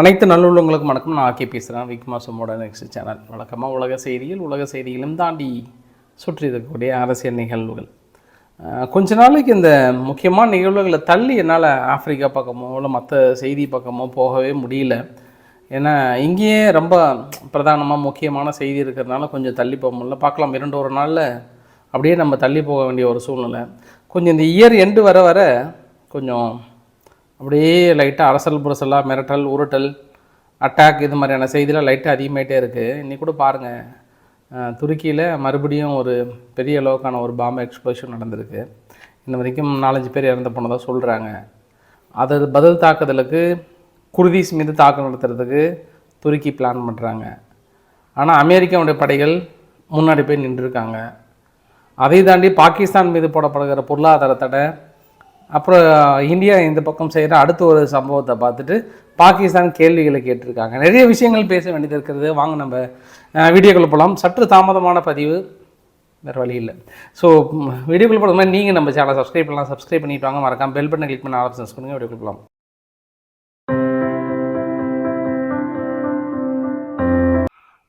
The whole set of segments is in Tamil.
அனைத்து நல்லுள்ளங்களுக்கும் வணக்கம். நான் ஆக்கி பேசுகிறேன் விக்மாசமோட நெக்ஸ்ட் சேனல் வழக்கமாக உலக செய்தியில் உலக செய்தியிலும் தாண்டி சுற்றி இருக்கக்கூடிய அரசியல் நிகழ்வுகள். கொஞ்ச நாளைக்கு இந்த முக்கியமான நிகழ்வுகளை தள்ளி என்னால் ஆப்பிரிக்கா பக்கமோ இல்லை மற்ற செய்தி பக்கமோ போகவே முடியல. ஏன்னா இங்கேயே ரொம்ப பிரதானமாக முக்கியமான செய்தி இருக்கிறதுனால கொஞ்சம் தள்ளி போக முடியல. பார்க்கலாம் இரண்டு ஒரு நாளில் அப்படியே நம்ம தள்ளி போக வேண்டிய ஒரு சூழ்நிலை. கொஞ்சம் இந்த இயர் எண்டு வர வர கொஞ்சம் அப்படியே லைட்டாக அரசல் புரசலாக மிரட்டல் உருட்டல் அட்டாக் இது மாதிரியான செய்திலாம் லைட்டாக அதிகமாகிட்டே இருக்குது இன்றைக்கி கூட பாருங்கள் துருக்கியில் மறுபடியும் ஒரு பெரிய அளவுக்கான ஒரு பாம்பு எக்ஸ்ப்ளோஷன் நடந்திருக்கு. இன்ன வரைக்கும் நாலஞ்சு பேர் இறந்து போனதாக சொல்கிறாங்க அது பதில் தாக்குதலுக்கு குர்தீஸ் மீது தாக்கம் நடத்துறதுக்கு துருக்கி பிளான் பண்ணுறாங்க ஆனால் அமெரிக்காவுடைய படைகள் முன்னாடி போய் நின்றுருக்காங்க. அதை தாண்டி பாகிஸ்தான் மீது போடப்படுகிற பொருளாதார தடை அப்புறம் இந்தியா இந்த பக்கம் செய்கிற அடுத்த ஒரு சம்பவத்தை பார்த்துட்டு பாகிஸ்தான் கேள்விகளை கேட்டிருக்காங்க. நிறைய விஷயங்கள் பேச வேண்டியது இருக்கிறது. வாங்க நம்ம வீடியோக்குள்ளே போகலாம் சற்று தாமதமான பதிவு வேறு வழி இல்லை. ஸோ வீடியோக்குள்ளே போகிற மாதிரி நீங்கள் நம்ம சேனலை சப்ஸ்கிரைப் பண்ணலாம். சப்ஸ்கிரைப் பண்ணிட்டு வாங்க. மறக்காம பெல் பட்டனை கிளிக் பண்ண ஆப்ஷன்ஸ் பண்ணுங்கள் வீடியோக்குள்ளே போகலாம்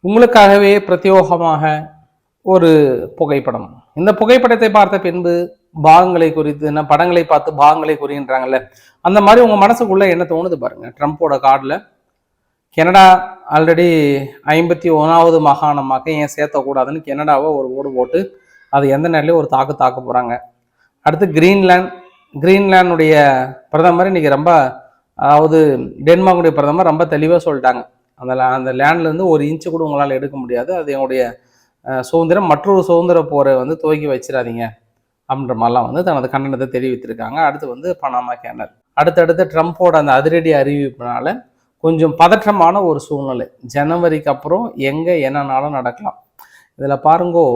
உங்களுக்காகவே பிரத்யோகமாக ஒரு புகைப்படம். இந்த புகைப்படத்தை பார்த்த பின்பு பாகங்களை குறித்து என்ன படங்களை பார்த்து பாகங்களை குறின்றாங்கல்ல அந்த மாதிரி உங்கள் மனசுக்குள்ளே என்ன தோணுது பாருங்கள் ட்ரம்ப்போட கார்டில் கனடா ஆல்ரெடி ஐம்பத்தி ஒன்றாவது மாகாணமாக ஏன் சேர்த்தக்கூடாதுன்னு கனடாவை ஒரு ஓடு போட்டு அது எந்த நேரத்துலையும் ஒரு தாக்கு தாக்க போகிறாங்க அடுத்து கிரீன்லேண்ட் கிரீன்லேண்டுடைய பிரதமர் இன்றைக்கி ரொம்ப அதாவது டென்மார்க்குடைய பிரதமர் ரொம்ப தெளிவாக சொல்லிட்டாங்க. அந்த அந்த லேண்ட்லேருந்து ஒரு இன்ச்சு கூட உங்களால் எடுக்க முடியாது. அது என்னுடைய சுதந்திரம். மற்றொரு சுதந்திர போரை வந்து துவக்கி வச்சிடாதீங்க. அப்படின்ற மாதிரிலாம் வந்து தனது கண்டனத்தை தெரிவித்திருக்காங்க. அடுத்து வந்து பனாமா கேனல். அடுத்தடுத்து ட்ரம்ப்போட அந்த அதிரடி அறிவிப்பினால கொஞ்சம் பதற்றமான ஒரு சூழ்நிலை. ஜனவரிக்கு அப்புறம் எங்கே என்னன்னாலும் நடக்கலாம். இதில் பாருங்கோ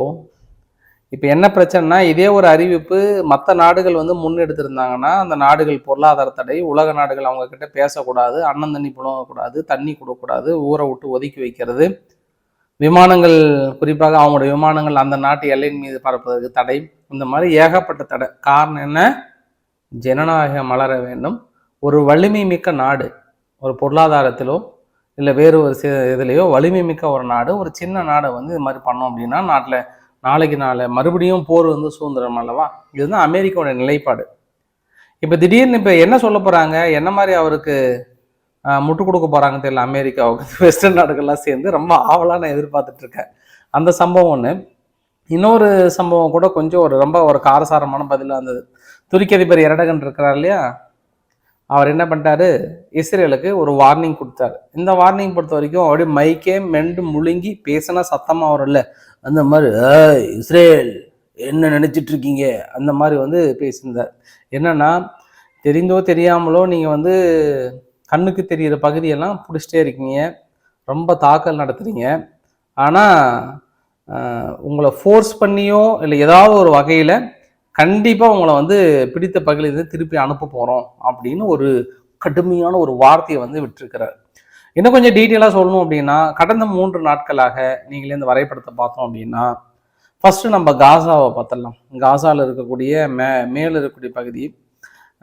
இப்போ என்ன பிரச்சனைனா இதே ஒரு அறிவிப்பு மற்ற நாடுகள் வந்து முன்னெடுத்திருந்தாங்கன்னா அந்த நாடுகள் பொருளாதார தடை உலக நாடுகள் அவங்கக்கிட்ட பேசக்கூடாது அண்ணன் தண்ணி புழங்கக்கூடாது தண்ணி கொடுக்கக்கூடாது ஊரை விட்டு ஒதுக்கி வைக்கிறது. விமானங்கள் குறிப்பாக அவங்களுடைய விமானங்கள் அந்த நாட்டு எல்லையின் மீது பறப்பதற்கு தடை. இந்த மாதிரி ஏகப்பட்ட தடை. காரணம் என்ன? ஜனநாயகம் மலர வேண்டும். ஒரு வலிமை மிக்க நாடு ஒரு பொருளாதாரத்திலோ இல்லை வேறு ஒரு இதுலேயோ வலிமை மிக்க ஒரு நாடு ஒரு சின்ன நாடை வந்து இது மாதிரி பண்ணோம் அப்படின்னா நாட்டில் நாளைக்கு நாளை மறுபடியும் போர் வந்து சுதந்திரம் அல்லவா? இதுதான் அமெரிக்காவோட நிலைப்பாடு. இப்போ திடீர்னு இப்போ என்ன சொல்ல போகிறாங்க என்ன மாதிரி அவருக்கு முட்டு கொடுக்க போகிறாங்க தெரியல அமெரிக்காவுக்கு. வெஸ்டர்ன் நாடுகள்லாம் சேர்ந்து ரொம்ப ஆவலாக நான் எதிர்பார்த்துட்டு இருக்கேன் அந்த சம்பவம் ஒன்று இன்னொரு சம்பவம் கூட கொஞ்சம் ஒரு ரொம்ப ஒரு காரசாரமான பதிலாக இருந்தது. துருக்கி அதிபர் எரடகன் இருக்கிறார் இல்லையா? அவர் என்ன பண்ணிட்டாரு? இஸ்ரேலுக்கு ஒரு வார்னிங் கொடுத்தாரு. இந்த வார்னிங் பொறுத்த வரைக்கும் அப்படியே மைக்கே மெண்டு முழுங்கி பேசினா சத்தமாக வரும்ல அந்த மாதிரி இஸ்ரேல் என்ன நினச்சிட்டு இருக்கீங்க? அந்த மாதிரி வந்து பேசியிருந்தார். என்னன்னா தெரிந்தோ தெரியாமலோ நீங்கள் வந்து கண்ணுக்கு தெரிகிற பகுதியெல்லாம் பிடிச்சிட்டே இருக்கீங்க. ரொம்ப தாக்கல் நடத்துறீங்க. ஆனால் உங்களை ஃபோர்ஸ் பண்ணியோ இல்லை ஏதாவது ஒரு வகையில் கண்டிப்பாக உங்களை வந்து பிடித்த பகுதியிலிருந்து திருப்பி அனுப்ப போகிறோம் அப்படின்னு ஒரு கடுமையான ஒரு வார்த்தையை வந்து விட்டுருக்கிறார். இன்னும் கொஞ்சம் டீட்டெயிலாக சொல்லணும் அப்படின்னா கடந்த மூன்று நாட்களாக நீங்களே இந்த வரைபடத்தை பார்த்தோம் அப்படின்னா ஃபஸ்ட்டு நம்ம காசாவை பார்த்துடலாம் காசாவில் இருக்கக்கூடிய மே மேலே இருக்கக்கூடிய பகுதி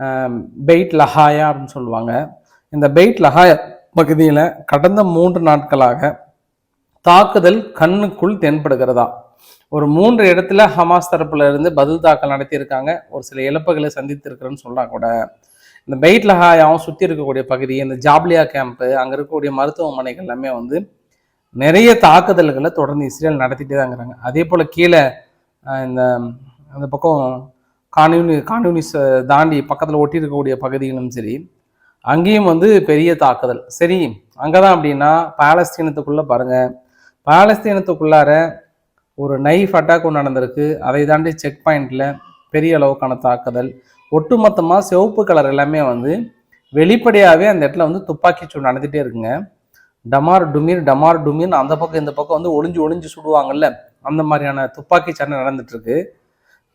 பெயிட் பெய்ட் லஹாயா அப்படின்னு சொல்லுவாங்க. இந்த பெய்ட் லஹாயா பகுதியில் கடந்த மூன்று நாட்களாக தாக்குதல் கண்ணுக்குள் தென்படுகிறதா? ஒரு மூன்று இடத்துல ஹமாஸ் தரப்புல இருந்து பதில் தாக்கல் நடத்தியிருக்காங்க. ஒரு சில இழப்புகளை சந்தித்திருக்கிறேன்னு சொன்னா கூட இந்த பெய்ட் லஹாயாவும் சுற்றி இருக்கக்கூடிய பகுதி இந்த ஜாப்லியா கேம்ப்பு அங்கே இருக்கக்கூடிய மருத்துவமனைகள் எல்லாமே வந்து நிறைய தாக்குதல்களை தொடர்ந்து இஸ்ரேல் நடத்திட்டே தாங்கிறாங்க அதே போல் கீழே இந்த அந்த பக்கம் கான்யூனி கான்யூனிஸ் தாண்டி பக்கத்தில் ஒட்டி இருக்கக்கூடிய பகுதிகளும் சரி அங்கேயும் வந்து பெரிய தாக்குதல். சரி அங்கே தான் அப்படின்னா பாலஸ்தீனத்துக்குள்ளே பாருங்க. பாலஸ்தீனத்துக்குள்ளார ஒரு நைஃப் அட்டாக் ஒன்று நடந்திருக்கு. அதை தாண்டி செக் பாயிண்ட்ல பெரிய அளவுக்கான தாக்குதல். ஒட்டுமொத்தமாக சிவப்பு கலர் எல்லாமே வந்து வெளிப்படையாகவே அந்த இடத்துல வந்து துப்பாக்கி சூடு நடந்துகிட்டே இருக்குங்க. டமார் டுமீர் டமார் டுமீர்னு அந்த பக்கம் இந்த பக்கம் வந்து ஒளிஞ்சு ஒளிஞ்சு சுடுவாங்கல்ல. அந்த மாதிரியான துப்பாக்கி சண்டை நடந்துட்டு இருக்கு.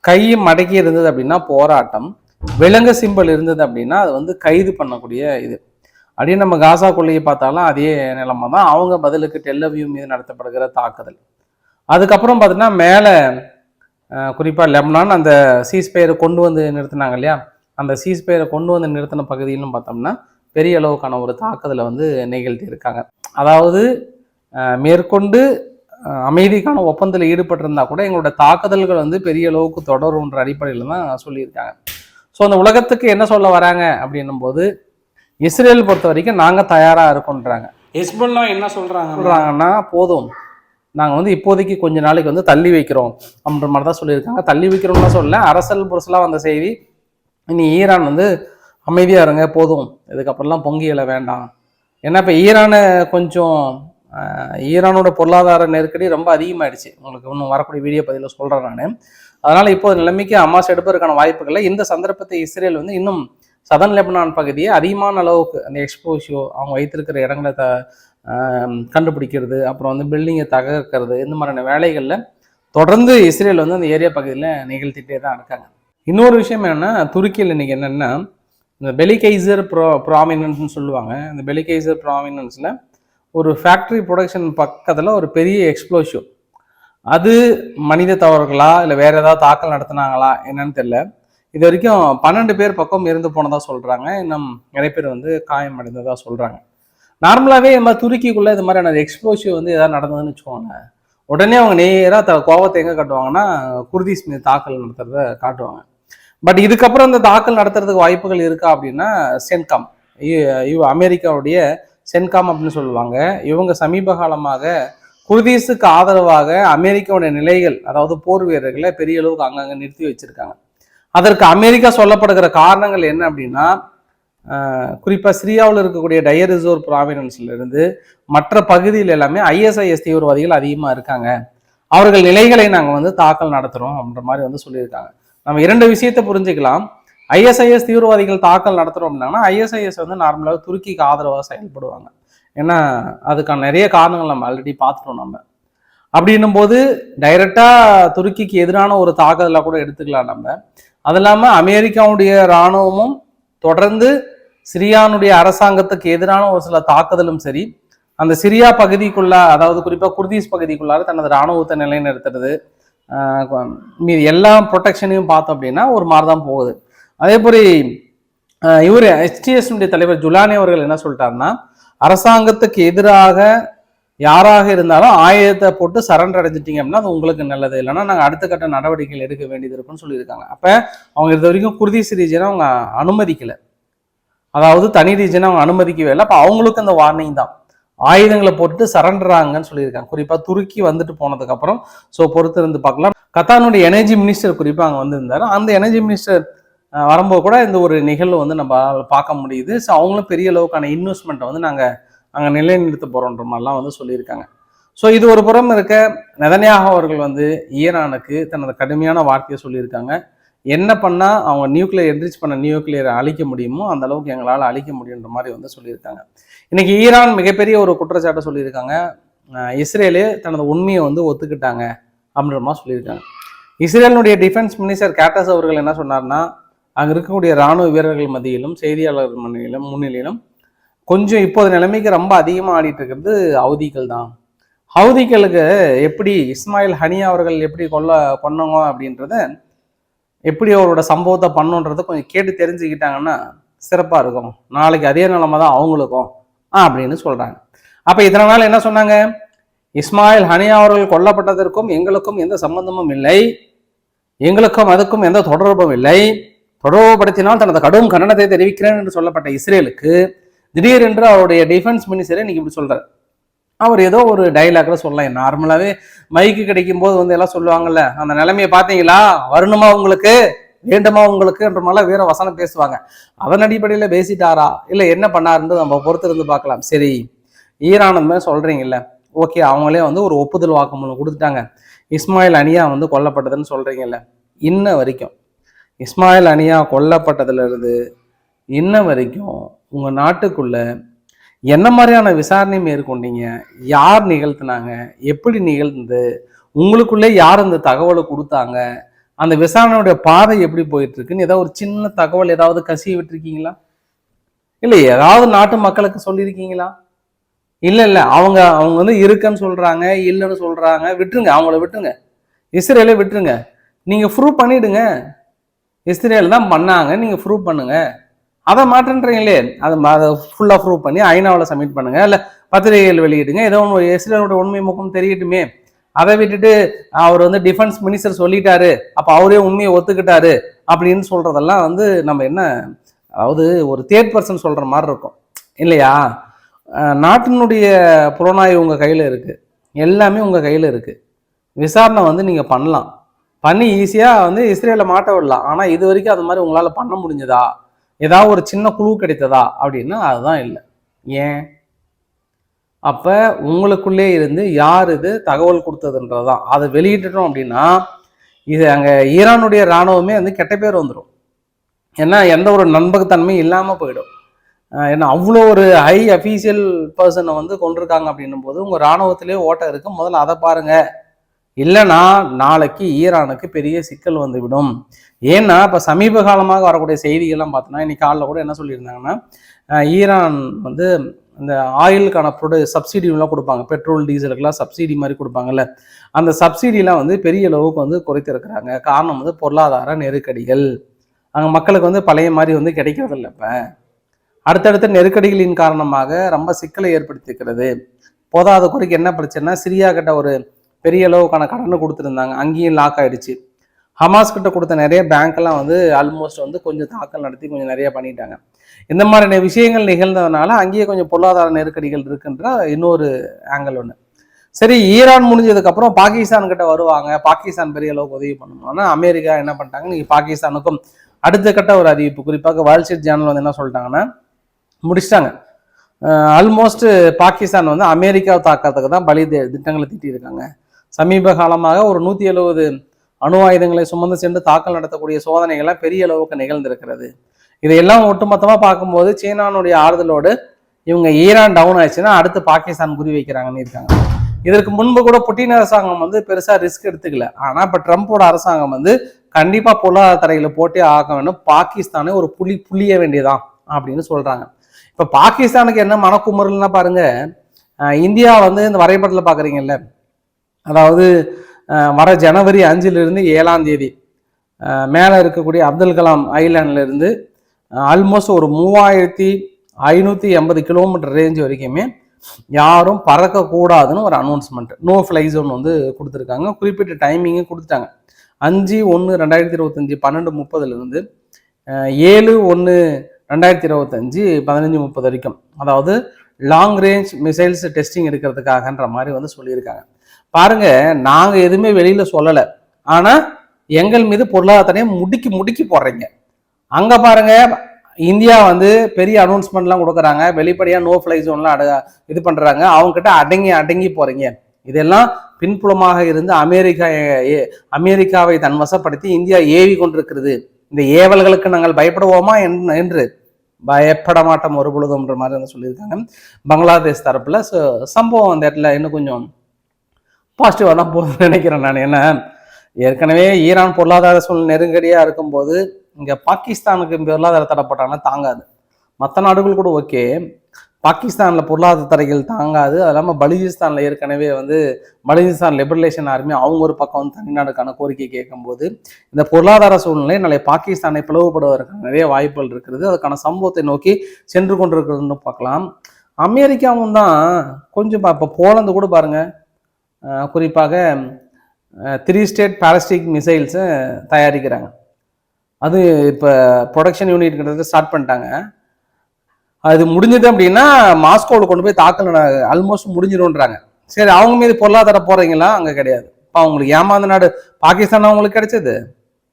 கை மடக்கி இருந்தது அப்படின்னா போராட்டம். விலங்கு சிம்பல் இருந்தது அப்படின்னா அது வந்து கைது பண்ணக்கூடிய இது. அப்படியே நம்ம காசா கொள்ளையை பார்த்தாலும் அதே நிலைமை தான் அவங்க பதிலுக்கு டெல்லவியூ மீது நடத்தப்படுகிற தாக்குதல். அதுக்கப்புறம் பார்த்தீங்கன்னா மேலே குறிப்பாக லெப்னான் அந்த சீஸ்பயரை கொண்டு வந்து நிறுத்தினாங்க இல்லையா? அந்த சீஸ்பயரை கொண்டு வந்து நிறுத்தின பகுதியிலும் பார்த்தோம்னா பெரிய அளவுக்கான ஒரு தாக்குதலை வந்து நிகழ்த்தி இருக்காங்க அதாவது மேற்கொண்டு அமைதிக்கான ஒப்பந்தத்தில் ஈடுபட்டிருந்தா கூட எங்களோட தாக்குதல்கள் வந்து பெரிய அளவுக்கு தொடரும்ன்ற அடிப்படையில் தான் சொல்லியிருக்காங்க. ஸோ அந்த உலகத்துக்கு என்ன சொல்ல வராங்க அப்படின்னும் போது இஸ்ரேல் பொறுத்த வரைக்கும் நாங்கள் தயாராக இருக்கோன்றாங்க. ஹெஸ்புல்லா என்ன சொல்றாங்க? சொல்கிறாங்கன்னா போதும். நாங்கள் வந்து இப்போதைக்கு கொஞ்ச நாளைக்கு வந்து தள்ளி வைக்கிறோம் அப்படின்ற மாதிரி தான் சொல்லியிருக்காங்க. தள்ளி வைக்கிறோம்லாம் சொல்லல. அரசல் புரசலாக வந்த செய்தி இனி ஈரான் வந்து அமைதியாக இருங்க போதும். இதுக்கப்புறம்லாம் பொங்கியலை வேண்டாம். ஏன்னா இப்போ ஈரானை கொஞ்சம் ஈரானோட பொருளாதார நெருக்கடி ரொம்ப அதிகமாயிடுச்சு. உங்களுக்கு இன்னும் வரக்கூடிய வீடியோ பதிவில் சொல்கிறேன் நான். அதனால் இப்போ நிலைமைக்கு அமாஸ் எடுப்பதற்கான வாய்ப்புகளை இந்த சந்தர்ப்பத்தை இஸ்ரேல் வந்து இன்னும் சதன் லெபனான் பகுதியை அதிகமான அளவுக்கு அந்த எக்ஸ்போஷியோ அவங்க வைத்திருக்கிற இடங்களை த கண்டுபிடிக்கிறது அப்புறம் வந்து பில்டிங்கை தகர்க்கிறது இந்த மாதிரியான வேலைகளில் தொடர்ந்து இஸ்ரேல் வந்து அந்த ஏரியா பகுதியில் நிகழ்த்திட்டே தான் இருக்காங்க. இன்னொரு விஷயம் என்னென்னா துருக்கியில் இன்றைக்கி என்னென்னா இந்த பெலிகைசர் ப்ரோ ப்ராமினன்ஸ்னு சொல்லுவாங்க. இந்த பெலிகைசர் ப்ராமினன்ஸில் ஒரு ஃபேக்ட்ரி ப்ரொடக்ஷன் பக்கத்தில் ஒரு பெரிய எக்ஸ்ப்ளோஷன் அது மனித தவறுகளா இல்லை வேற ஏதாவது தாக்கல் நடத்தினாங்களா என்னன்னு தெரியல. இது வரைக்கும் பன்னெண்டு பேர் பக்கம் இருந்து போனதா சொல்றாங்க. இன்னும் நிறைய பேர் வந்து காயமடைந்ததா சொல்றாங்க. நார்மலாகவே நம்ம துருக்கிக்குள்ளே இது மாதிரியான எக்ஸ்ப்ளோசிவ் வந்து எதாவது நடந்ததுன்னு வச்சுக்கோங்க. உடனே அவங்க நேராக த கோவத்தை எங்கே காட்டுவாங்கன்னா குர்தீஸ் மீது தாக்கல் நடத்துறத காட்டுவாங்க. பட் இதுக்கப்புறம் இந்த தாக்கல் நடத்துறதுக்கு வாய்ப்புகள் இருக்கா அப்படின்னா சென்காம் இவ் இவ அமெரிக்காவுடைய சென்காம் அப்படின்னு சொல்லுவாங்க. இவங்க சமீப காலமாக குர்தீஸுக்கு ஆதரவாக அமெரிக்காவுடைய நிலைகள் அதாவது போர் வீரர்களை பெரிய அளவுக்கு அங்கங்கே நிறுத்தி வச்சிருக்காங்க. அதற்கு அமெரிக்கா சொல்லப்படுகிற காரணங்கள் என்ன அப்படின்னா குறிப்பாக சிரியாவில் இருக்கக்கூடிய டயர் ரிசோர் இருந்து மற்ற பகுதியில் எல்லாமே ஐஎஸ்ஐஎஸ் தீவிரவாதிகள் அதிகமாக இருக்காங்க. அவர்கள் நிலைகளை நாங்கள் வந்து தாக்கல் நடத்துகிறோம் அப்படின்ற மாதிரி வந்து சொல்லியிருக்காங்க. நம்ம இரண்டு விஷயத்தை புரிஞ்சுக்கலாம். ஐஎஸ்ஐஎஸ் தீவிரவாதிகள் தாக்கல் நடத்துகிறோம் அப்படின்னா ஐஎஸ்ஐஎஸ் வந்து நார்மலாக துருக்கிக்கு ஆதரவாக செயல்படுவாங்க. ஏன்னா அதுக்கான நிறைய காரணங்கள் நம்ம ஆல்ரெடி பார்த்துட்டோம் நம்ம. அப்படின்னும் போது டைரக்டாக துருக்கிக்கு எதிரான ஒரு தாக்குதலாக கூட எடுத்துக்கலாம் நம்ம. அது இல்லாமல் அமெரிக்காவுடைய இராணுவமும் தொடர்ந்து சிரியானுடைய அரசாங்கத்துக்கு எதிரான ஒரு சில தாக்குதலும் சரி அந்த சிரியா பகுதிக்குள்ள அதாவது குறிப்பாக குர்தீஸ் பகுதிக்குள்ளார தனது இராணுவத்தை நிலைநிறுத்துறது மீது எல்லா ப்ரொடெக்ஷனையும் பார்த்தோம் அப்படின்னா ஒரு மாதிரி தான் போகுது. அதே மாதிரி இவர் ஹெச்டிஎஸ்னுடைய தலைவர் ஜுலானி அவர்கள் என்ன சொல்லிட்டாருன்னா அரசாங்கத்துக்கு எதிராக யாராக இருந்தாலும் ஆயுதத்தை போட்டு சரண்டர் அடைஞ்சிட்டீங்க அப்படின்னா அது உங்களுக்கு நல்லது. இல்லைன்னா நாங்கள் அடுத்த கட்ட நடவடிக்கைகள் எடுக்க வேண்டியது இருக்குன்னு சொல்லியிருக்காங்க. அப்போ அவங்க இது வரைக்கும் குர்தீஸ் ரீஜனை அவங்க அனுமதிக்கலை. அதாவது தனி ரீஜனை அவங்க அனுமதிக்கவே இல்லை. அப்போ அவங்களுக்கு அந்த வார்னிங் தான். ஆயுதங்களை போட்டுட்டு சரண்டராங்கன்னு சொல்லியிருக்காங்க. குறிப்பாக துருக்கி வந்துட்டு போனதுக்கப்புறம் ஸோ பொறுத்து இருந்து பார்க்கலாம். கத்தானுடைய எனர்ஜி மினிஸ்டர் குறிப்பாக அங்கே வந்திருந்தாரு. அந்த எனர்ஜி மினிஸ்டர் வரும்போது கூட இந்த ஒரு நிகழ்வு வந்து நம்ம பார்க்க முடியுது. ஸோ அவங்களும் பெரிய அளவுக்கான இன்வெஸ்ட்மெண்ட்டை வந்து நாங்கள் அங்கே நிலைநிறுத்த போகிறோன்ற மாதிரிலாம் வந்து சொல்லியிருக்காங்க. ஸோ இது ஒரு புறம் இருக்க நெதன்யாகு அவர்கள் வந்து ஈரானுக்கு தனது கடுமையான வார்த்தையை சொல்லியிருக்காங்க. என்ன பண்ணால் அவங்க நியூக்ளியர் என்ரிச் பண்ண நியூக்ளியரை அழிக்க முடியுமோ அந்த அளவுக்கு எங்களால் அழிக்க முடியுன்ற மாதிரி வந்து சொல்லியிருக்காங்க. இன்றைக்கி ஈரான் மிகப்பெரிய ஒரு குற்றச்சாட்டை சொல்லியிருக்காங்க. இஸ்ரேலே தனது உண்மையை வந்து ஒத்துக்கிட்டாங்க அப்படின்ற மாதிரி சொல்லியிருக்காங்க. இஸ்ரேலினுடைய டிஃபென்ஸ் மினிஸ்டர் கேட்டஸ் அவர்கள் என்ன சொன்னார்னா அங்கே இருக்கக்கூடிய இராணுவ வீரர்கள் மத்தியிலும் செய்தியாளர்கள் மத்தியிலும் முன்னிலையிலும் கொஞ்சம் இப்போது நிலைமைக்கு ரொம்ப அதிகமாக ஆடிட்டு இருக்கிறது ஹவுதிகள் தான். ஹவுதிகளுக்கு எப்படி இஸ்மாயில் ஹனியா அவர்கள் எப்படி கொல்ல கொன்னவங்க அப்படின்றத எப்படி அவரோட சம்பவத்தை பண்ணுன்றதை கொஞ்சம் கேட்டு தெரிஞ்சுக்கிட்டாங்கன்னா சிறப்பாக இருக்கும். நாளைக்கு அதே நிலமை தான் அவங்களுக்கும் ஆ அப்படின்னு சொல்கிறாங்க அப்போ இதனால் என்ன சொன்னாங்க? இஸ்மாயில் ஹனியா அவர்கள் கொல்லப்பட்டதற்கும் எங்களுக்கும் எந்த சம்பந்தமும் இல்லை. எங்களுக்கும் அதுக்கும் எந்த தொடர்பும் இல்லை. தொடர்புபடுத்தினால் தனது கடும் கண்டனத்தை தெரிவிக்கிறேன் என்று சொல்லப்பட்ட இஸ்ரேலுக்கு திடீரென்று அவருடைய டிஃபென்ஸ் மினிஸ்டரே இன்னைக்கு இப்படி சொல்றாரு அவர் ஏதோ ஒரு டைலாக்ல சொல்லலாம். நார்மலாவே மைக்கு கிடைக்கும் போது வந்து எல்லாம் சொல்லுவாங்கல்ல அந்த நிலைமையை பார்த்தீங்களா? வரணுமா உங்களுக்கு? வேண்டுமா உங்களுக்கு? என்ற மாதிரிலாம் வேற வசனம் பேசுவாங்க. அதன் அடிப்படையில் பேசிட்டாரா? இல்லை என்ன பண்ணாருன்னு நம்ம பொறுத்து இருந்து பார்க்கலாம். சரி ஈரானுமே மாதிரி சொல்றீங்கல்ல ஓகே அவங்களே வந்து ஒரு ஒப்புதல் வாக்குமூலம் கொடுத்துட்டாங்க. இஸ்மாயில் அனியா வந்து கொல்லப்பட்டதுன்னு சொல்றீங்கல்ல இன்ன வரைக்கும் இஸ்மாயில் அனியா கொல்லப்பட்டதுலேருந்து இன்ன வரைக்கும் உங்கள் நாட்டுக்குள்ள என்ன மாதிரியான விசாரணை மேற்கொண்டீங்க? யார் நிகழ்த்தினாங்க? எப்படி நிகழ்ந்து உங்களுக்குள்ளே யார் அந்த தகவலை கொடுத்தாங்க? அந்த விசாரணையுடைய பாதை எப்படி போயிட்டு இருக்குன்னு ஏதாவது ஒரு சின்ன தகவல் ஏதாவது கசிய விட்டுருக்கீங்களா? இல்லை ஏதாவது நாட்டு மக்களுக்கு சொல்லியிருக்கீங்களா? இல்லை இல்லை. அவங்க அவங்க வந்து இருக்குன்னு சொல்கிறாங்க இல்லைன்னு சொல்கிறாங்க விட்டுருங்க. அவங்கள விட்டுருங்க. இஸ்ரேலே விட்டுருங்க. நீங்கள் ப்ரூவ் பண்ணிவிடுங்க இஸ்ரேல் தான் பண்ணாங்க நீங்கள் ப்ரூவ் பண்ணுங்கள் அதை மாற்றன்றீங்களே. அது அதை ஃபுல்லாக ப்ரூவ் பண்ணி ஐநாவில் சப்மிட் பண்ணுங்கள் இல்லை பத்திரிகைகள் வெளியிடுங்க. ஏதோ ஒன்று இஸ்ரேலோட உண்மை முகம் தெரியட்டுமே. அதை விட்டுட்டு அவர் வந்து டிஃபென்ஸ் மினிஸ்டர் சொல்லிட்டாரு. அப்போ அவரே உண்மையை ஒத்துக்கிட்டாரு. அப்படின்னு சொல்கிறதெல்லாம் வந்து நம்ம என்ன அதாவது ஒரு தேர்ட் பர்சன் சொல்கிற மாதிரி இருக்கும். இல்லையா? நாட்டினுடைய புலனாய்வு உங்கள் கையில் இருக்குது எல்லாமே உங்கள் கையில் இருக்குது விசாரணை வந்து நீங்கள் பண்ணலாம். பண்ணி ஈஸியாக வந்து இஸ்ரேலை மாட்ட விடலாம். ஆனால் இது வரைக்கும் அது மாதிரி உங்களால் பண்ண முடிஞ்சதா? ஏதாவது ஒரு சின்ன குழு கிடைத்ததா? அப்படின்னா அதுதான் இல்லை. ஏன்? அப்போ உங்களுக்குள்ளே இருந்து யார் இது தகவல் கொடுத்ததுன்றதுதான். அதை வெளியிட்டுட்டோம் அப்படின்னா இது அங்கே ஈரானுடைய இராணுவமே வந்து கெட்ட பேர் வந்துடும் ஏன்னா எந்த ஒரு நம்பகத்தன்மையும் இல்லாமல் போயிடும். ஏன்னா அவ்வளோ ஒரு ஹை அஃபீஷியல் பர்சனை வந்து கொண்டிருக்காங்க அப்படின்னும் போது உங்கள் இராணுவத்திலே ஓட்டம் இருக்குது முதல்ல அதை பாருங்கள் இல்லைன்னா நாளைக்கு ஈரானுக்கு பெரிய சிக்கல் வந்துவிடும். ஏன்னா இப்போ சமீப காலமாக வரக்கூடிய செய்திகள்லாம் பார்த்தோன்னா இன்னைக்கு காலைல கூட என்ன சொல்லியிருந்தாங்கன்னா ஈரான் வந்து இந்த ஆயிலுக்கான ப்ரொடு சப்சிடிலாம் கொடுப்பாங்க. பெட்ரோல் டீசலுக்கெல்லாம் சப்சிடி மாதிரி கொடுப்பாங்கல்ல. அந்த சப்சிடிலாம் வந்து பெரிய அளவுக்கு வந்து குறைத்திருக்கிறாங்க. காரணம் வந்து பொருளாதார நெருக்கடிகள். அங்கே மக்களுக்கு வந்து பழைய மாதிரி வந்து கிடைக்கிறது இல்லை இப்போ. அடுத்தடுத்த நெருக்கடிகளின் காரணமாக ரொம்ப சிக்கலை ஏற்படுத்திக்கிறது போதாத குறைக்கு என்ன பிரச்சனைனா சிரியா கிட்ட ஒரு பெரிய அளவுக்கான கடனை கொடுத்துருந்தாங்க. அங்கேயும் லாக் ஆயிடுச்சு. ஹமாஸ் கிட்ட கொடுத்த நிறைய பேங்க்கெல்லாம் வந்து ஆல்மோஸ்ட் வந்து கொஞ்சம் தாக்கல் நடத்தி கொஞ்சம் நிறைய பண்ணிட்டாங்க. இந்த மாதிரியான விஷயங்கள் நிகழ்ந்ததுனால அங்கேயே கொஞ்சம் பொருளாதார நெருக்கடிகள் இருக்குன்ற இன்னொரு ஆங்கிள் ஒன்று சரி ஈரான் முடிஞ்சதுக்கப்புறம் பாகிஸ்தான் கிட்ட வருவாங்க. பாகிஸ்தான் பெரிய அளவுக்கு உதவி பண்ணுவாங்கன்னா அமெரிக்கா என்ன பண்ணிட்டாங்க நீங்க பாகிஸ்தானுக்கும் அடுத்த கட்ட ஒரு அறிவிப்பு. குறிப்பாக வேர்ல்ட் ஸ்ட்ரீட் ஜேர்னல் வந்து என்ன சொல்லிட்டாங்கன்னா முடிச்சிட்டாங்க. ஆல்மோஸ்ட் பாகிஸ்தான் வந்து அமெரிக்காவை தாக்கிறதுக்கு தான் பலி திட்டங்களை திட்டியிருக்காங்க. சமீப காலமாக ஒரு நூற்றி எழுபது அணு ஆயுதங்களை சுமந்து சென்று தாக்கல் நடத்தக்கூடிய சோதனைகள்லாம் பெரிய அளவுக்கு நிகழ்ந்திருக்கிறது. இதையெல்லாம் ஒட்டுமொத்தமாக பார்க்கும்போது சீனானுடைய ஆறுதலோடு இவங்க ஈரான் டவுன் ஆயிடுச்சுன்னா அடுத்து பாகிஸ்தான் குறி வைக்கிறாங்கன்னு இருக்காங்க. இதற்கு முன்பு கூட புட்டின் அரசாங்கம் வந்து பெருசாக ரிஸ்க் எடுத்துக்கல. ஆனால் இப்போ ட்ரம்ப்போட அரசாங்கம் வந்து கண்டிப்பாக பொருளாதார தடையில போட்டே ஆக வேண்டும் பாகிஸ்தானை ஒரு புலி புளிய வேண்டியதான் அப்படின்னு சொல்கிறாங்க இப்போ பாகிஸ்தானுக்கு என்ன மனக்குமுறல்னா பாருங்க இந்தியா வந்து இந்த வரைபடத்தில் பார்க்குறீங்கல்ல அதாவது வர ஜனவரி அஞ்சிலிருந்து ஏழாம் தேதி மேலே இருக்கக்கூடிய அப்துல் கலாம் ஐலாண்ட்லேருந்து ஆல்மோஸ்ட் ஒரு மூவாயிரத்தி ஐநூற்றி எண்பது கிலோமீட்டர் ரேஞ்ச் வரைக்குமே யாரும் பறக்கக்கூடாதுன்னு ஒரு அனௌன்ஸ்மெண்ட் நோ ஃப்ளை ஜோன் வந்து கொடுத்துருக்காங்க. குறிப்பிட்ட டைமிங்கும் கொடுத்துட்டாங்க. அஞ்சு ஒன்று ரெண்டாயிரத்தி இருபத்தஞ்சி பன்னெண்டு முப்பதுலேருந்து ஏழு ஒன்று ரெண்டாயிரத்தி இருபத்தஞ்சி பதினஞ்சு முப்பது வரைக்கும். அதாவது லாங் ரேஞ்ச் மிசைல்ஸ் டெஸ்டிங் எடுக்கிறதுக்காகன்ற மாதிரி வந்து சொல்லியிருக்காங்க. பாருங்க நாங்கள் எதுவுமே வெளியில் சொல்லலை. ஆனால் எங்கள் மீது பொருளாதாரத்தையே முடுக்கி முடுக்கி போடுறீங்க. அங்கே பாருங்க இந்தியா வந்து பெரிய அனௌன்ஸ்மெண்ட்லாம் கொடுக்குறாங்க. வெளிப்படையாக நோ ஃப்ளை ஜோன்லாம் அட இது பண்ணுறாங்க அவங்க கிட்ட அடங்கி அடங்கி போகிறீங்க இதெல்லாம் பின்புலமாக இருந்து அமெரிக்கா ஏ- அமெரிக்காவை தன் வசப்படுத்தி இந்தியா ஏவி கொண்டிருக்கிறது. இந்த ஏவல்களுக்கு நாங்கள் பயப்படுவோமா என்று பயப்பட மாட்டோம். ஒரு பொழுதுன்ற மாதிரி வந்து சொல்லியிருக்காங்க. பங்களாதேஷ் தரப்புல ஸோ சம்பவம் அந்த இடத்துல இன்னும் கொஞ்சம் பாசிட்டிவாக தான் போகுதுன்னு நினைக்கிறேன் நான். என்ன ஏற்கனவே ஈரான் பொருளாதார சூழ்நிலை நெருங்கடியாக இருக்கும்போது இங்கே பாகிஸ்தானுக்கு பொருளாதார தடை போட்டாங்கன்னா தாங்காது. மற்ற நாடுகள் கூட ஓகே. பாகிஸ்தானில் பொருளாதார தடைகள் தாங்காது. அது இல்லாமல் பலுச்சிஸ்தானில் ஏற்கனவே வந்து பலுச்சிஸ்தான் லிபரலேஷன் ஆர்மி அவங்க ஒரு பக்கம் வந்து தனிநாடுக்கான கோரிக்கை கேட்கும்போது இந்த பொருளாதார சூழ்நிலை நாளை பாகிஸ்தானை பிளவுபடுவதற்கான நிறைய வாய்ப்புகள் இருக்கிறது அதுக்கான சம்பவத்தை நோக்கி சென்று கொண்டிருக்கிறதுன்னு பார்க்கலாம். அமெரிக்காவும் தான் கொஞ்சம் இப்போ போலந்து கூட பாருங்கள் குறிப்பாக த்ரீ ஸ்டேட் பேலஸ்டிக் மிசைல்ஸை தயாரிக்கிறாங்க. அது இப்போ ப்ரொடக்ஷன் யூனிட் கிட்டத்தட்ட ஸ்டார்ட் பண்ணிட்டாங்க. அது முடிஞ்சது அப்படின்னா மாஸ்கோவில் கொண்டு போய் தாக்கல் ஆல்மோஸ்ட் முடிஞ்சிடும்ன்றாங்க. சரி அவங்க மீது பொருளாதார போகிறீங்களா அங்கே கிடையாது. இப்போ அவங்களுக்கு ஏமாந்த நாடு பாகிஸ்தான் அவங்களுக்கு கிடைச்சது?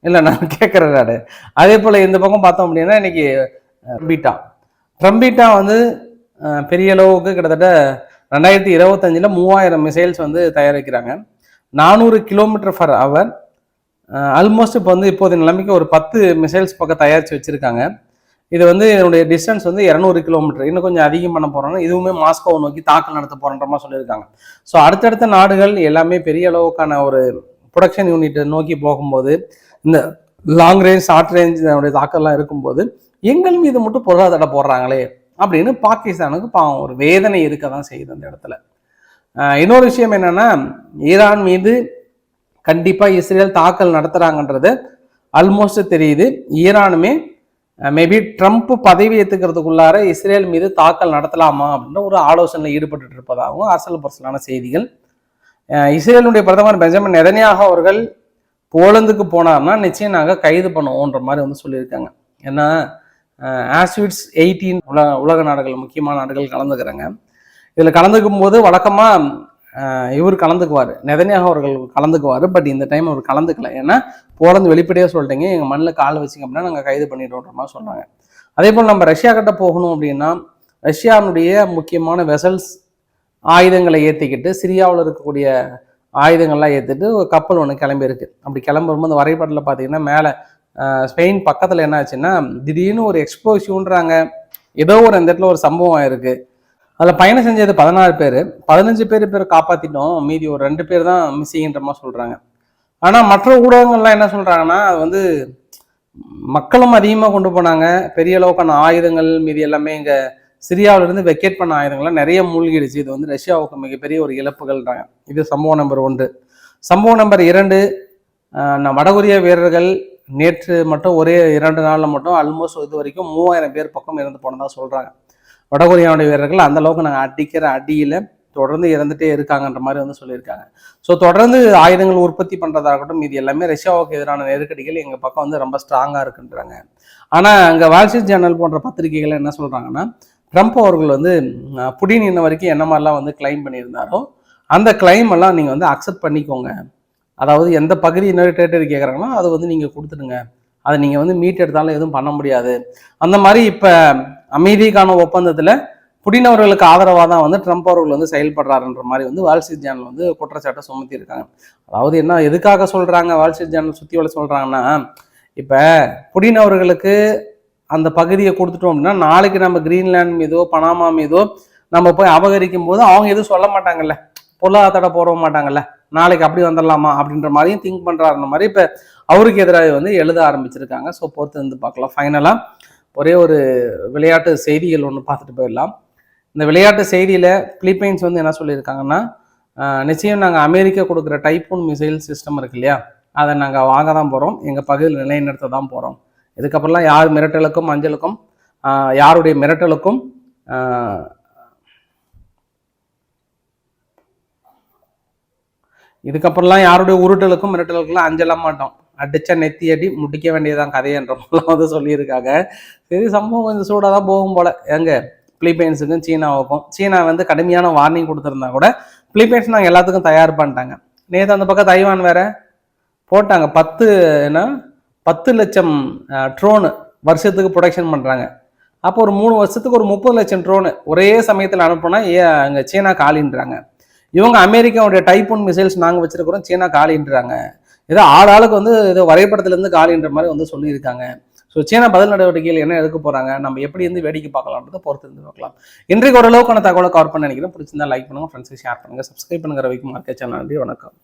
இல்லை நான் கேட்குற நாடு. அதே போல் இந்த பக்கம் பார்த்தோம் அப்படின்னா இன்னைக்கு ட்ரம்பீட்டா ட்ரம்பீட்டா வந்து பெரிய அளவுக்கு கிட்டத்தட்ட ரெண்டாயிரத்தி இருபத்தஞ்சில் மூவாயிரம் மிசைல்ஸ் வந்து தயாரிக்கிறாங்க. நானூறு கிலோமீட்டர் ஃபர் அவர் ஆல்மோஸ்ட் இப்போ வந்து இப்போதைய நிலைமைக்கு ஒரு பத்து மிசைல்ஸ் பக்கம் தயாரித்து வச்சுருக்காங்க. இது வந்து என்னுடைய டிஸ்டன்ஸ் வந்து இரநூறு கிலோமீட்டர் இன்னும் கொஞ்சம் அதிகம் பண்ண போகிறோம்னா இதுவுமே மாஸ்கோவை நோக்கி தாக்கல் நடத்த போகிறன்ற மாதிரி சொல்லியிருக்காங்க. ஸோ அடுத்தடுத்த நாடுகள் எல்லாமே பெரிய அளவுக்கான ஒரு ப்ரொடக்ஷன் யூனிட்டை நோக்கி போகும்போது இந்த லாங் ரேஞ்ச் ஷார்ட் ரேஞ்ச் தாக்கல்லாம் இருக்கும்போது எங்கள் மீது மட்டும் பொருளாதார போடுறாங்களே. அப்படின்னு பாகிஸ்தானுக்கு பாவம் ஒரு வேதனை இருக்க தான் செய்யுது அந்த இடத்துல. இன்னொரு விஷயம் என்னன்னா ஈரான் மீது கண்டிப்பாக இஸ்ரேல் தாக்கல் நடத்துகிறாங்கன்றது ஆல்மோஸ்ட் தெரியுது. ஈரானுமே மேபி ட்ரம்ப் பதவி ஏற்றுக்கிறதுக்குள்ளார இஸ்ரேல் மீது தாக்கல் நடத்தலாமா அப்படின்ற ஒரு ஆலோசனையில் ஈடுபட்டு இருப்பதாகவும் அசல் பர்சலான செய்திகள். இஸ்ரேலுடைய பிரதமர் பெஞ்சமின் நெதனியாக அவர்கள் போலந்துக்கு போனார்னா நிச்சயம் நாங்கள் கைது பண்ணுவோன்ற மாதிரி வந்து சொல்லியிருக்காங்க. ஏன்னா ஆஸ்விட்ஸ் எயிட்டீன் உலக உலக நாடுகள் முக்கியமான நாடுகள் கலந்துக்கிறாங்க. இதில் கலந்துக்கும் போது வழக்கமாக இவர் கலந்துக்குவார். நெதன்யாகு அவர்கள் கலந்துக்குவார் பட் இந்த டைம் அவர் கலந்துக்கல. ஏன்னா போலந்து வெளிப்படையாக சொல்லிட்டீங்க. எங்கள் மண்ணில் கால் வச்சிங்க அப்படின்னா நாங்கள் கைது பண்ணிடுவோன்ற மாதிரி சொன்னாங்க அதே போல் நம்ம ரஷ்யா கிட்ட போகணும் அப்படின்னா ரஷ்யாவுடைய முக்கியமான வெசல்ஸ் ஆயுதங்களை ஏற்றிக்கிட்டு சிரியாவில் இருக்கக்கூடிய ஆயுதங்கள்லாம் ஏற்றிட்டு ஒரு கப்பல் ஒன்று கிளம்பியிருக்கு. அப்படி கிளம்பும்போது அந்த வரைபடத்தில் பார்த்தீங்கன்னா மேலே ஸ்பெயின் பக்கத்தில் என்ன ஆச்சுன்னா திடீர்னு ஒரு எக்ஸ்ப்ளோசிவ்ன்றாங்க. ஏதோ ஒரு அந்த இடத்துல ஒரு சம்பவம் ஆயிருக்கு. அதில் பயணம் செஞ்சது பதினாறு பேர். பதினஞ்சு பேர் பேர் காப்பாற்றிட்டோம் மீதி ஒரு ரெண்டு பேர் தான் மிஸ்ஸிங்கிற மாதிரி சொல்கிறாங்க ஆனால் மற்ற ஊடகங்கள்லாம் என்ன சொல்கிறாங்கன்னா அது வந்து மக்களும் அதிகமாக கொண்டு போனாங்க. பெரிய அளவுக்கான ஆயுதங்கள் மீதி எல்லாமே இங்கே சிரியாவிலிருந்து வெக்கேட் பண்ண ஆயுதங்கள்லாம் நிறைய மூழ்கிடுச்சு. இது வந்து ரஷ்யாவுக்கு மிகப்பெரிய ஒரு இழப்புகள்ன்றாங்க. இது சம்பவம் நம்பர் ஒன்று. சம்பவம் நம்பர் இரண்டு ஆஹ் வடகொரிய வீரர்கள் நேற்று மட்டும் ஒரே இரண்டு நாளில் மட்டும் ஆல்மோஸ்ட் இது வரைக்கும் மூவாயிரம் பேர் பக்கம் இறந்து போனதாக சொல்கிறாங்க வடகொரியாவுடைய வீரர்கள் அந்த அளவுக்கு நாங்கள் அடிக்கிற அடியில் தொடர்ந்து இறந்துட்டே இருக்காங்கன்ற மாதிரி வந்து சொல்லியிருக்காங்க. ஸோ தொடர்ந்து ஆயுதங்கள் உற்பத்தி பண்ணுறதாகட்டும் இது எல்லாமே ரஷ்யாவுக்கு எதிரான நெருக்கடிகள் எங்கள் பக்கம் வந்து ரொம்ப ஸ்ட்ராங்காக இருக்குன்றாங்க. ஆனால் அங்கே வால்ஸ்ட்ரீட் ஜேர்னல் போன்ற பத்திரிகைகள் என்ன சொல்கிறாங்கன்னா ட்ரம்ப் அவர்கள் வந்து புடின் இன்ன வரைக்கும் என்ன மாதிரிலாம் வந்து கிளைம் பண்ணியிருந்தாரோ அந்த கிளைம் எல்லாம் நீங்கள் வந்து அக்செப்ட் பண்ணிக்கோங்க. அதாவது எந்த பகுதி இன்னொரு டேட்டரி கேட்குறாங்களோ அதை வந்து நீங்கள் கொடுத்துடுங்க. அதை நீங்கள் வந்து மீட் எடுத்தாலும் எதுவும் பண்ண முடியாது. அந்த மாதிரி இப்போ அமைதிக்கான ஒப்பந்தத்தில் புடின் அவர்களுக்கு ஆதரவாக தான் வந்து ட்ரம்ப் அவர்கள் வந்து செயல்படுறாருன்ற மாதிரி வந்து வால்ஸ்ட்ரீட் ஜேர்னல் வந்து குற்றச்சாட்டை சுமத்தி இருக்காங்க அதாவது என்ன எதுக்காக சொல்கிறாங்க வால்ஸ்ட்ரீட் ஜேர்னல் சுற்றி வர சொல்கிறாங்கன்னா இப்போ புடின் அவர்களுக்கு அந்த பகுதியை கொடுத்துட்டோம் அப்படின்னா நாளைக்கு நம்ம கிரீன்லேண்ட் மீதோ பனாமா மீதோ நம்ம போய் அபகரிக்கும் போது அவங்க எதுவும் சொல்ல மாட்டாங்கல்ல. பொருளாதார போட மாட்டாங்கல்ல. நாளைக்கு அப்படி வந்துடலாமா அப்படின்ற மாதிரியும் திங்க் பண்ணுறாருன்ற மாதிரி இப்போ அவருக்கு எதிராக வந்து எழுத ஆரம்பிச்சிருக்காங்க. ஸோ பொறுத்து வந்து பார்க்கலாம். ஃபைனலாக ஒரே ஒரு விளையாட்டு செய்திகள் ஒன்று பார்த்துட்டு போயிடலாம். இந்த விளையாட்டு செய்தியில் பிலிப்பைன்ஸ் வந்து என்ன சொல்லியிருக்காங்கன்னா நிச்சயம் நாங்கள் அமெரிக்கா கொடுக்குற டைப்பூன் மிசைல் சிஸ்டம் இருக்கு இல்லையா? அதை நாங்கள் வாங்க தான் போகிறோம் எங்கள் பகுதியில் நிலைநிறுத்த தான் போகிறோம் இதுக்கப்புறம்லாம் யார் மிரட்டலுக்கும் அஞ்சலுக்கும் யாருடைய மிரட்டலுக்கும் இதுக்கப்புறம்லாம் யாருடைய உருட்டலுக்கும் மிரட்டலுக்கும் அஞ்சல மாட்டோம். அடிச்ச நெத்தி அடி முடிக்க வேண்டியதான் கதையன்ற மாதிரிலாம் வந்து சொல்லியிருக்காங்க. சரி சம்பவம் கொஞ்சம் சூடாக தான் போகும் போல. எங்க? பிலிப்பைன்ஸுக்கும் சீனாவுக்கும். சீனா வந்து கடுமையான வார்னிங் கொடுத்துருந்தா கூட பிலிப்பைன்ஸ் நாங்கள் எல்லாத்துக்கும் தயார் பண்ணிட்டாங்க. நேற்று அந்த பக்கம் தைவான் வேற போட்டாங்க. பத்து என்ன? பத்து லட்சம் ட்ரோனு வருஷத்துக்கு ப்ரொடக்ஷன் பண்ணுறாங்க அப்போ ஒரு மூணு வருஷத்துக்கு ஒரு முப்பது லட்சம் ட்ரோனு ஒரே சமயத்தில் அனுப்புனா ஏ அங்கே சீனா காலின்றாங்க. இவங்க அமெரிக்காவுடைய டைப் ஒன் மிசைல்ஸ் நாங்கள் வச்சிருக்கிறோம் சீனா காலின்றாங்க. ஏதோ ஆள் ஆளுக்கு வந்து ஏதோ வரைபடத்துலேருந்து காலின்ற மாதிரி வந்து சொல்லியிருக்காங்க. ஸோ சீனா பதில் நடவடிக்கைகள் என்ன எடுக்க போகிறாங்க நம்ம எப்படி இருந்து வேடிக்கை பார்க்கலாம்ன்றதை பொறுத்து இருந்து பார்க்கலாம். இன்றைக்கு ஓரளவுக்கான தகவலை கவர் பண்ண நினைக்கிறேன். பிடிச்சிருந்தா லைக் பண்ணுங்க ஃப்ரெண்ட்ஸுக்கு ஷேர் பண்ணுங்கள் சப்ஸ்கிரைப் பண்ணுங்கிற வைக்கும் மார்க்கெட் சேனல் நன்றி வணக்கம்.